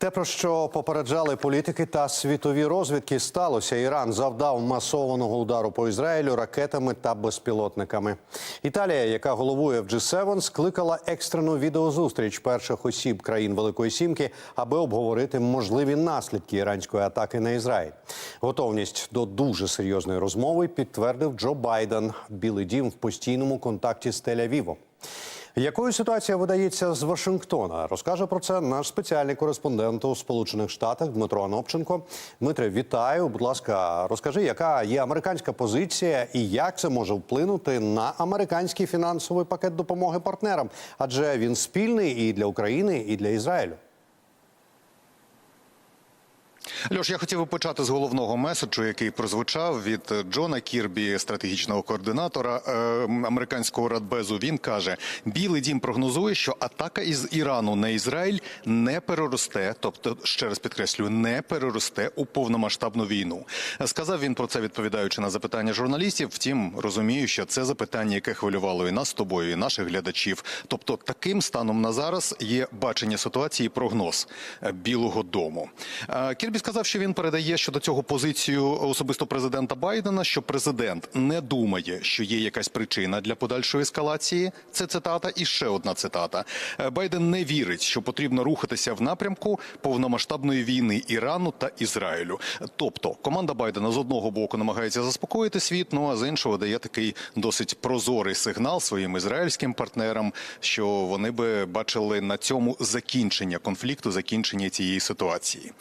Те, про що попереджали політики та світові розвідки, сталося. Іран завдав масованого удару по Ізраїлю ракетами та безпілотниками. Італія, яка головує в G7, скликала екстрену відеозустріч перших осіб країн Великої Сімки, аби обговорити можливі наслідки іранської атаки на Ізраїль. Готовність до дуже серйозної розмови підтвердив Джо Байден. Білий дім в постійному контакті з Тель-Авівом. Якою ситуація видається з Вашингтона? Розкаже про це наш спеціальний кореспондент у Сполучених Штатах Дмитро Анопченко. Дмитре, вітаю. Будь ласка, розкажи, яка є американська позиція і як це може вплинути на американський фінансовий пакет допомоги партнерам? Адже він спільний і для України, і для Ізраїлю. Льош, я хотів би почати з головного меседжу, який прозвучав від Джона Кірбі, стратегічного координатора е, американського радбезу. Він каже: Білий дім прогнозує, що атака із Ірану на Ізраїль не переросте, тобто ще раз підкреслюю, не переросте у повномасштабну війну. Сказав він про це, відповідаючи на запитання журналістів. Втім, розумію, що це запитання, яке хвилювало і нас з тобою, і наших глядачів. Тобто, таким станом на зараз є бачення ситуації, і прогноз е, Білого Дому. Е, Кірбі сказав, що він передає щодо цього позицію особисто президента Байдена, що президент не думає, що є якась причина для подальшої ескалації. Це цитата, і ще одна цитата. Е, Байден не вірить, що потрібно рухатися в напрямку повномасштабної війни Ірану та Ізраїлю. Тобто, команда Байдена з одного боку намагається заспокоїти світ, ну а з іншого дає такий досить прозорий сигнал своїм ізраїльським партнерам, що вони би бачили на цьому закінчення конфлікту, закінчення цієї ситуації.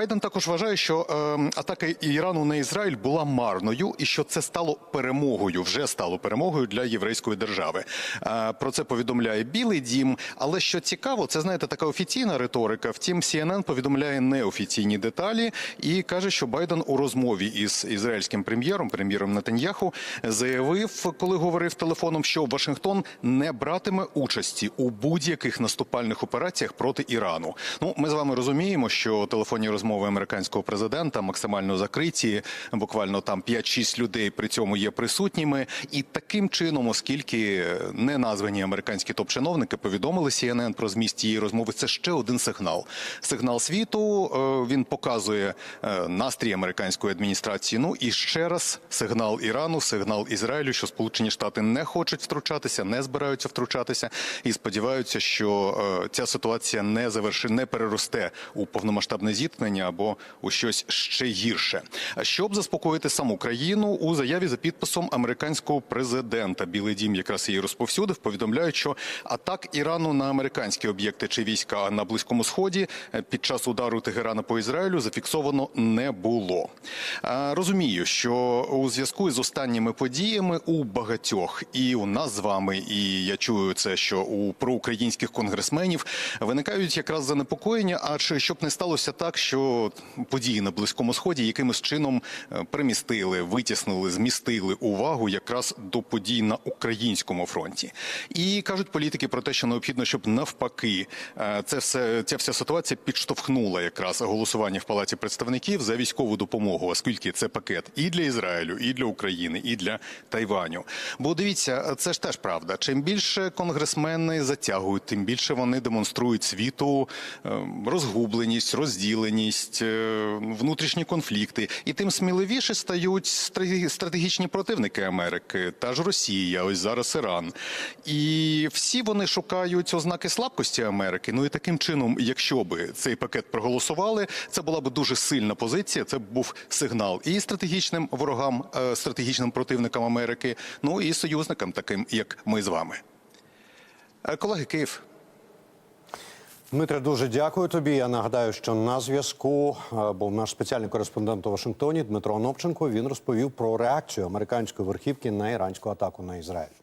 Байден також вважає, що е, атака Ірану на Ізраїль була марною, і що це стало перемогою, вже стало перемогою для єврейської держави. Е, про це повідомляє Білий Дім. Але що цікаво, це знаєте така офіційна риторика. Втім, CNN повідомляє неофіційні деталі і каже, що Байден у розмові із ізраїльським прем'єром, прем'єром Нетаньяху, заявив, коли говорив телефоном, що Вашингтон не братиме участі у будь-яких наступальних операціях проти Ірану. Ну, ми з вами розуміємо, що телефонні розмови американського президента максимально закриті. Буквально там 5-6 людей при цьому є присутніми, і таким чином, оскільки не названі американські топ-чиновники повідомили CNN про зміст цієї розмови, це ще один сигнал. Сигнал світу е, він показує е, настрій американської адміністрації. Ну і ще раз сигнал Ірану, сигнал Ізраїлю, що Сполучені Штати не хочуть втручатися, не збираються втручатися, і сподіваються, що е, ця ситуація не заверши, не переросте у повномасштабне зіткнення або у щось ще гірше. Щоб заспокоїти саму країну у заяві за підписом американського президента, Білий Дім якраз її розповсюдив. Повідомляють, що атак Ірану на американські об'єкти чи війська на близькому сході е, під час удару Тегерана по Ізраїлю зафіксовано не було. Розумію, що у зв'язку з останніми подіями у багатьох і у нас з вами, і я чую це, що у проукраїнських конгресменів виникають якраз занепокоєння. А чи щоб не сталося так, що події на близькому сході якимось чином е, перемістили, витіснили, змістили увагу якраз до подій на українському фронті, і кажуть політики про те, що необхідно, щоб навпаки е, це все ця вся ситуація підштовхнула якраз голосування в палаті представників за військову допомогу, оскільки це пакет і для Ізраїлю, і для України, і для Тайваню. Бо дивіться, це ж теж правда. Чим більше конгресмени затягують, тим більше вони демонструють світу е, розгубленість, розділеність, е, внутрішні конфлікти, і тим сміливіше стають стратегі- стратегічні противники Америки, та ж Росія, ось зараз Іран. І всі вони шукають ознаки слабкості Америки. Ну і таким чином, якщо би цей пакет проголосували, це була б дуже сильна позиція. Це був сигнал і стратегічним ворогам, е, стратегічним противникам Америки, ну і союзникам, таким як ми з вами. Е, Колеги, Київ. Дмитре, дуже дякую тобі. Я нагадаю, що на зв'язку е, був наш спеціальний кореспондент у Вашингтоні Дмитро Онопченко. Він розповів про реакцію американської верхівки на іранську атаку на Ізраїль.